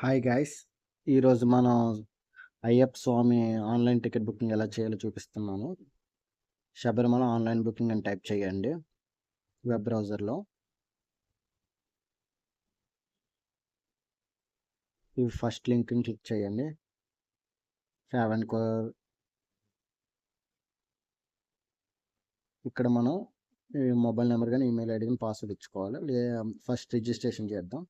Hi guys ఈరోజు మనం Ayyappa Swamy online ticket booking ఎలా చేయాలో చూపిస్తున్నాను. శబరిమల ఆన్లైన్ బుకింగ్ అని టైప్ చేయండి వెబ్ బ్రౌజర్లో. ఈ ఫస్ట్ లింక్ని క్లిక్ చేయండి. సెవెన్ కోర్ ఇక్కడ మనం ఈ మొబైల్ నెంబర్ కానీ ఈమెయిల్ ఐడి కానీ పాస్వర్డ్ ఇచ్చుకోవాలి. ఫస్ట్ రిజిస్ట్రేషన్ చేద్దాం.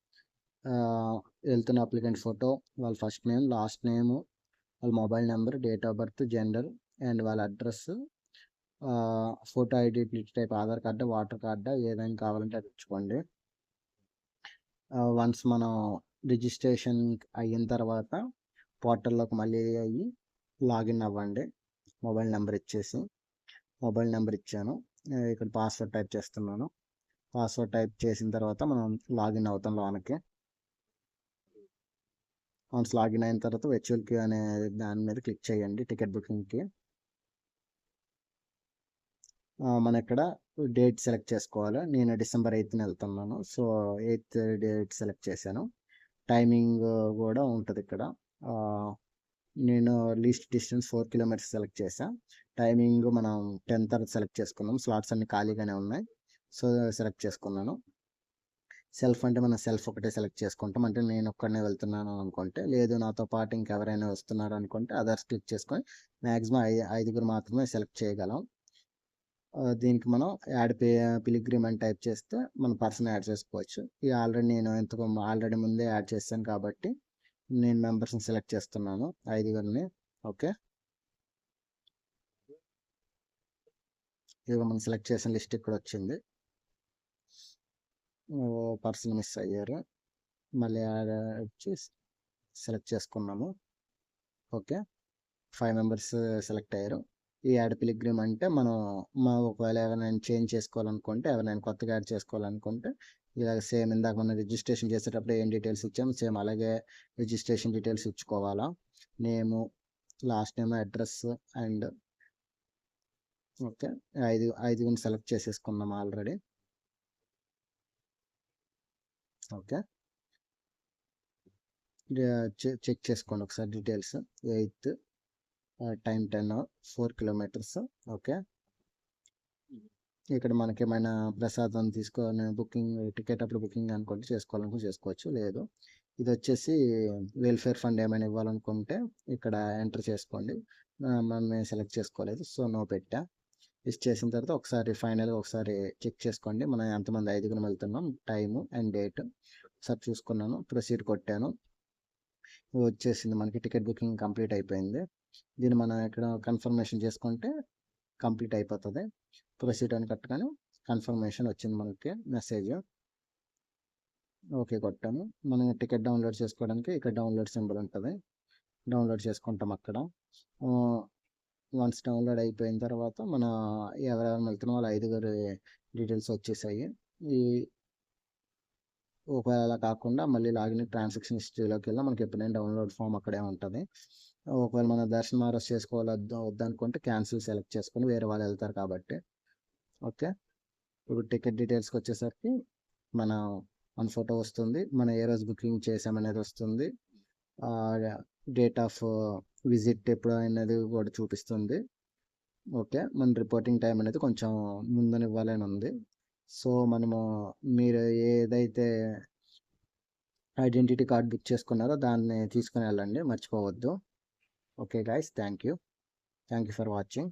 వెళ్తున్న అప్లికెంట్ ఫోటో వాళ్ళ ఫస్ట్ నేమ్ లాస్ట్ నేమ్ వాళ్ళ mobile number date of birth gender and వాళ్ళ address photo ID type Aadhaar card voter card ఏదైనా కావాలంటే అది ఇచ్చుకోండి వన్స్ మనం రిజిస్ట్రేషన్ అయిన తర్వాత పోర్టల్లోకి మళ్ళీ అయ్యి లాగిన్ అవ్వండి. మొబైల్ నెంబర్ ఇచ్చేసి మొబైల్ నెంబర్ ఇచ్చాను. ఇక్కడ పాస్వర్డ్ టైప్ చేస్తున్నాను. పాస్వర్డ్ టైప్ చేసిన తర్వాత మనం లాగిన్ అవుతాం లోనకి. వన్స్ లాగిన్ అయిన తర్వాత వర్చువల్ క్యూ అనే దాని మీద క్లిక్ చేయండి టికెట్ బుకింగ్కి. మన ఇక్కడ డేట్ సెలెక్ట్ చేసుకోవాలి. నేను డిసెంబర్ ఎయిత్ని వెళ్తున్నాను. సో ఎయిత్ డేట్ సెలెక్ట్ చేశాను. టైమింగ్ కూడా ఉంటుంది ఇక్కడ. నేను least distance four kilometres select చేశాను టైమింగ్ మనం టెన్ తర్వాత సెలెక్ట్ చేసుకున్నాం. స్లాట్స్ అన్ని ఖాళీగానే ఉన్నాయి. సో సెలెక్ట్ చేసుకున్నాను. సెల్ఫ్ అంటే మనం సెల్ఫ్ ఒకటే సెలెక్ట్ చేసుకుంటాం. అంటే నేను ఒక్కడనే వెళ్తున్నాను అనుకుంటే లేదు నాతో పాటు ఇంకెవరైనా వస్తున్నారు అనుకుంటే అదర్స్ క్లిక్ చేసుకొని మ్యాక్సిమం ఐ ఐదుగురు మాత్రమే సెలెక్ట్ చేయగలం. దీనికి మనం యాడ్ పే పిలిగ్రిమెంట్ టైప్ చేస్తే మన పర్సన్ యాడ్ చేసుకోవచ్చు. ఇది ఆల్రెడీ నేను ఎంతకు ఆల్రెడీ ముందే యాడ్ చేశాను కాబట్టి నేను మెంబర్స్ని సెలెక్ట్ చేస్తున్నాను ఐదుగురిని. ఓకే? ఇదిగో మనం సెలెక్ట్ చేసిన లిస్ట్ ఇక్కడ వచ్చింది పర్సన్ మిస్ అయ్యారు. మళ్ళీ యాడ్ వచ్చి సెలెక్ట్ చేసుకున్నాము. ఓకే. ఫైవ్ మెంబర్స్ సెలెక్ట్ అయ్యారు. ఈ యాడ్ పిలిగ్రిమ్ అంటే మనం మా ఒకవేళ ఎవరైనా చేంజ్ చేసుకోవాలనుకుంటే ఎవరైనా కొత్తగా యాడ్ చేసుకోవాలనుకుంటే ఇలాగ సేమ్ ఇందాక మనం రిజిస్ట్రేషన్ చేసేటప్పుడు ఏం డీటెయిల్స్ ఇచ్చాము సేమ్ అలాగే registration details ఇచ్చుకోవాలా. Name last name address and okay. ఐదు ఐదుగురిని సెలెక్ట్ చేసేసుకున్నాం ఆల్రెడీ. ఓకే? చెక్ చేసుకోండి ఒకసారి details. Eighth time ten four kilometres okay? ఇక్కడ మనకి ఏమైనా ప్రసాదం తీసుకొని బుకింగ్ టికెట్ అప్పుడు బుకింగ్ అనుకుంటే చేసుకోవాలనుకుంటే చేసుకోవచ్చు లేదు. ఇది వచ్చేసి వెల్ఫేర్ ఫండ్ ఏమైనా ఇవ్వాలనుకుంటే ఇక్కడ ఎంటర్ చేసుకోండి. మనం సెలెక్ట్ చేసుకోలేదు సో నో పెట్టా. ఇది చేసిన తర్వాత ఒకసారి ఫైనల్గా ఒకసారి చెక్ చేసుకోండి. మనం ఎంతమంది ఐదుగురం వెళ్తున్నాం టైము అండ్ డేట్. ఒకసారి చూసుకున్నాను ప్రొసీడ్ కొట్టాను. వచ్చేసింది మనకి టికెట్ బుకింగ్ కంప్లీట్ అయిపోయింది. దీన్ని మనం ఇక్కడ కన్ఫర్మేషన్ చేసుకుంటే కంప్లీట్ అయిపోతుంది. ప్రొసీడ్ అని కట్టగానే కన్ఫర్మేషన్ వచ్చింది మనకి మెసేజ్. ఓకే కొట్టాము. మనం టికెట్ డౌన్లోడ్ చేసుకోవడానికి ఇక్కడ డౌన్లోడ్ సింబల్ ఉంటుంది. డౌన్లోడ్ చేసుకుంటాం అక్కడ. వన్స్ డౌన్లోడ్ అయిపోయిన తర్వాత మన ఎవరెవరు వెళ్తున్న వాళ్ళ ఐదుగురు డీటెయిల్స్ వచ్చేసాయి. ఈ ఒకవేళ కాకుండా మళ్ళీ లాగిన్ ట్రాన్సాక్షన్ హిస్టరీలోకి వెళ్ళి మనకి ఎప్పుడైనా డౌన్లోడ్ ఫామ్ అక్కడే ఉంటుంది. ఒకవేళ మన దర్శనం మారస్ చేసుకోవాలి వద్ద- వద్దనుకుంటే క్యాన్సిల్ సెలెక్ట్ చేసుకొని వేరే వాళ్ళు వెళ్తారు కాబట్టి. ఓకే? ఇప్పుడు టికెట్ డీటెయిల్స్కి వచ్చేసరికి మన మన ఫోటో వస్తుంది. మనం ఏ రోజు బుకింగ్ చేసామనేది వస్తుంది. డేట్ ఆఫ్ విజిట్ ఎప్పుడు అనేది కూడా చూపిస్తుంది. ఓకే మన రిపోర్టింగ్ టైం అనేది కొంచెం ముందని ఇవ్వాలని ఉంది సో మనము మీరు ఏదైతే ఐడెంటిటీ కార్డ్ బుక్ చేసుకున్నారో దాన్ని తీసుకుని వెళ్ళండి. మర్చిపోవద్దు. Okay guys thank you thank you for watching